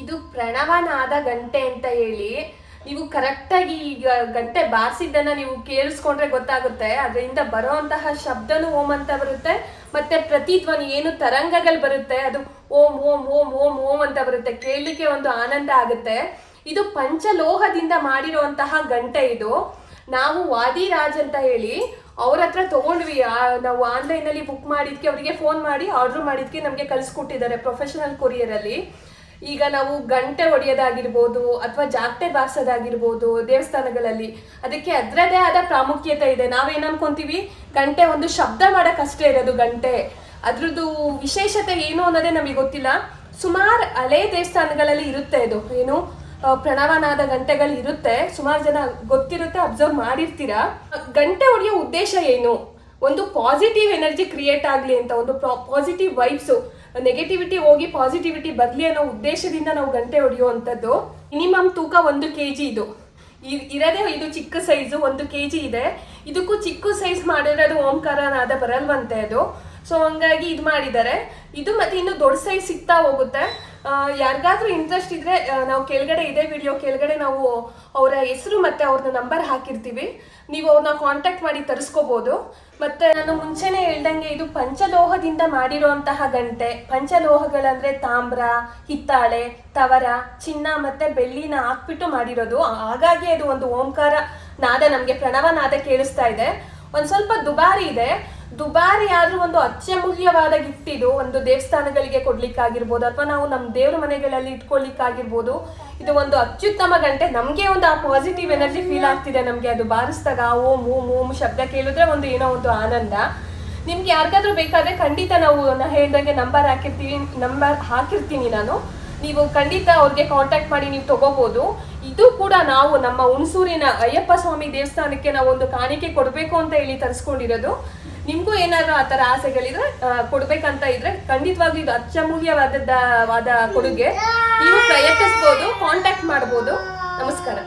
ಇದು ಪ್ರಣವನಾದ ಗಂಟೆ ಅಂತ ಹೇಳಿ, ನೀವು ಕರೆಕ್ಟಾಗಿ ಈಗ ಗಂಟೆ ಬಾರಿಸಿದ್ದನ್ನ ನೀವು ಕೇಳಿಸ್ಕೊಂಡ್ರೆ ಗೊತ್ತಾಗುತ್ತೆ. ಅದರಿಂದ ಬರುವಂತಹ ಶಬ್ದನೂ ಓಂ ಅಂತ ಬರುತ್ತೆ, ಮತ್ತೆ ಪ್ರತಿಧ್ವನಿ ಏನು ತರಂಗಗಳು ಬರುತ್ತೆ, ಅದು ಓಂ ಓಂ ಓಂ ಓಂ ಓಂ ಅಂತ ಬರುತ್ತೆ. ಕೇಳಲಿಕ್ಕೆ ಒಂದು ಆನಂದ ಆಗುತ್ತೆ. ಇದು ಪಂಚಲೋಹದಿಂದ ಮಾಡಿರುವಂತಹ ಗಂಟೆ ಇದು. ನಾವು ವಾದಿರಾಜ್ ಅಂತ ಹೇಳಿ, ಅವ್ರ ಹತ್ರ ತಗೊಂಡ್ವಿ. ನಾವು ಆನ್ಲೈನ್ ಅಲ್ಲಿ ಬುಕ್ ಮಾಡಿದ್ಕೆ, ಅವರಿಗೆ ಫೋನ್ ಮಾಡಿ ಆರ್ಡರ್ ಮಾಡಿದ್ಕೆ ನಮಗೆ ಕಳಿಸ್ಕೊಟ್ಟಿದ್ದಾರೆ ಪ್ರೊಫೆಷನಲ್ ಕೊರಿಯರ್ ಅಲ್ಲಿ. ಈಗ ನಾವು ಗಂಟೆ ಹೊಡೆಯೋದಾಗಿರ್ಬೋದು ಅಥವಾ ಜಾತ್ರೆ ಬಾರಿಸೋದಾಗಿರ್ಬೋದು ದೇವಸ್ಥಾನಗಳಲ್ಲಿ, ಅದಕ್ಕೆ ಅದರದೇ ಆದ ಪ್ರಾಮುಖ್ಯತೆ ಇದೆ. ನಾವೇನು ಅನ್ಕೊಂತೀವಿ? ಗಂಟೆ ಒಂದು ಶಬ್ದ ಮಾಡೋಕ್ಕಷ್ಟೇ ಇರೋದು ಗಂಟೆ. ಅದ್ರದ್ದು ವಿಶೇಷತೆ ಏನು ಅನ್ನೋದೇ ನಮಗೆ ಗೊತ್ತಿಲ್ಲ. ಸುಮಾರು ಹಳೆ ದೇವಸ್ಥಾನಗಳಲ್ಲಿ ಇರುತ್ತೆ ಇದು. ಏನು? ಪ್ರಣವನಾದ ಗಂಟೆಗಳು ಇರುತ್ತೆ. ಸುಮಾರು ಜನ ಗೊತ್ತಿರುತ್ತೆ, ಅಬ್ಸರ್ವ್ ಮಾಡಿರ್ತೀರಾ? ಗಂಟೆ ಹೊಡೆಯೋ ಉದ್ದೇಶ ಏನು? ಒಂದು ಪಾಸಿಟಿವ್ ಎನರ್ಜಿ ಕ್ರಿಯೇಟ್ ಆಗಲಿ ಅಂತ, ಒಂದು ಪಾಸಿಟಿವ್ ವೈಬ್ಸು. ನೆಗೆಟಿವಿಟಿ ಹೋಗಿ ಪಾಸಿಟಿವಿಟಿ ಬರಲಿ ಅನ್ನೋ ಉದ್ದೇಶದಿಂದ ನಾವು ಗಂಟೆ ಹೊಡೆಯುವಂಥದ್ದು. ಮಿನಿಮಮ್ ತೂಕ ಒಂದು ಕೆ ಜಿ ಇದು ಇರೋದೇ ಇದು ಚಿಕ್ಕ ಸೈಜು ಒಂದು ಕೆ ಜಿ ಇದೆ. ಇದಕ್ಕೂ ಚಿಕ್ಕ ಸೈಜ್ ಅದು ಓಂಕಾರನಾದ ಬರಲ್ವಂತೆ ಅದು. ಸೊ ಹಂಗಾಗಿ ಇದು ಮಾಡಿದ್ದಾರೆ. ಇದು ಮತ್ತೆ ಇನ್ನು ದೊಡ್ಡ ಸೈಜ್ ಸಿಗ್ತಾ ಹೋಗುತ್ತೆ. ಯಾರಿಗಾದ್ರೂ ಇಂಟ್ರೆಸ್ಟ್ ಇದ್ರೆ ನಾವು ಕೆಳಗಡೆ ಇದೇ ವಿಡಿಯೋ ಕೆಳಗಡೆ ನಾವು ಅವರ ಹೆಸರು ಮತ್ತೆ ಅವ್ರನ್ನ ನಂಬರ್ ಹಾಕಿರ್ತೀವಿ. ನೀವು ಅವ್ರನ್ನ ಕಾಂಟ್ಯಾಕ್ಟ್ ಮಾಡಿ ತರಿಸ್ಕೋಬಹುದು ಮತ್ತೆ ನಾನು ಮುಂಚೆನೆ ಹೇಳ್ದಂಗೆ ಇದು ಪಂಚಲೋಹದಿಂದ ಮಾಡಿರುವಂತಹ ಗಂಟೆ. ಪಂಚಲೋಹಗಳಂದ್ರೆ ತಾಮ್ರ, ಹಿತ್ತಾಳೆ, ತವರ, ಚಿನ್ನ ಮತ್ತೆ ಬೆಳ್ಳಿನ ಹಾಕ್ಬಿಟ್ಟು ಮಾಡಿರೋದು. ಹಾಗಾಗಿ ಅದು ಒಂದು ಓಂಕಾರ ನಾದ ನಮಗೆ ಪ್ರಣವ ನಾದ ಕೇಳಿಸ್ತಾ ಇದೆ. ಒಂದ್ ಸ್ವಲ್ಪ ದುಬಾರಿ ಇದೆ. ದುಬಾರಿ ಆದ್ರೂ ಒಂದು ಅತ್ಯಮೂಲ್ಯವಾದ ಗಿಫ್ಟ್ ಇದು ಒಂದು ದೇವಸ್ಥಾನಗಳಿಗೆ ಕೊಡ್ಲಿಕ್ಕಾಗಿರ್ಬೋದು ಅಥವಾ ನಾವು ನಮ್ಮ ದೇವ್ರ ಮನೆಗಳಲ್ಲಿ ಇಟ್ಕೊಳ್ಲಿಕ್ಕಾಗಿರ್ಬೋದು. ಇದು ಒಂದು ಅತ್ಯುತ್ತಮ ಗಂಟೆ. ನಮಗೆ ಒಂದು ಆ ಪಾಸಿಟಿವ್ ಎನರ್ಜಿ ಫೀಲ್ ಆಗ್ತಿದೆ ನಮಗೆ. ಅದು ಬಾರಿಸಿದಾಗ ಓಂ ಓಂ ಓಂ ಶಬ್ದ ಕೇಳಿದ್ರೆ ಒಂದು ಏನೋ ಒಂದು ಆನಂದ. ನಿಮ್ಗೆ ಯಾರಿಗಾದ್ರೂ ಬೇಕಾದ್ರೆ ಖಂಡಿತ ನಾವು ನಾ ಹೇಳ್ದಂಗೆ ನಂಬರ್ ಹಾಕಿರ್ತೀವಿ. ನಂಬರ್ ಹಾಕಿರ್ತೀನಿ ನಾನು. ನೀವು ಖಂಡಿತ ಅವ್ರಿಗೆ ಕಾಂಟ್ಯಾಕ್ಟ್ ಮಾಡಿ ನೀವು ತಗೋಬಹುದು ಇದು ಕೂಡ ನಾವು ನಮ್ಮ ಹುಣಸೂರಿನ ಅಯ್ಯಪ್ಪ ಸ್ವಾಮಿ ದೇವಸ್ಥಾನಕ್ಕೆ ನಾವು ಒಂದು ಕಾಣಿಕೆ ಕೊಡಬೇಕು ಅಂತ ಹೇಳಿ ತರಿಸ್ಕೊಂಡಿರೋದು. ನಿಮ್ಗೂ ಏನಾದ್ರು ಆ ಥರ ಆಸೆಗಳಿದ್ರೆ ಕೊಡ್ಬೇಕಂತ ಇದ್ರೆ ಖಂಡಿತವಾಗ್ಲೂ ಇದು ಅತ್ಯಮೂಲ್ಯವಾದದ ವಾದ ಕೊಡುಗೆ. ನೀವು ಪ್ರಯತ್ನಿಸ್ಬೋದು ಕಾಂಟ್ಯಾಕ್ಟ್ ಮಾಡ್ಬೋದು. ನಮಸ್ಕಾರ.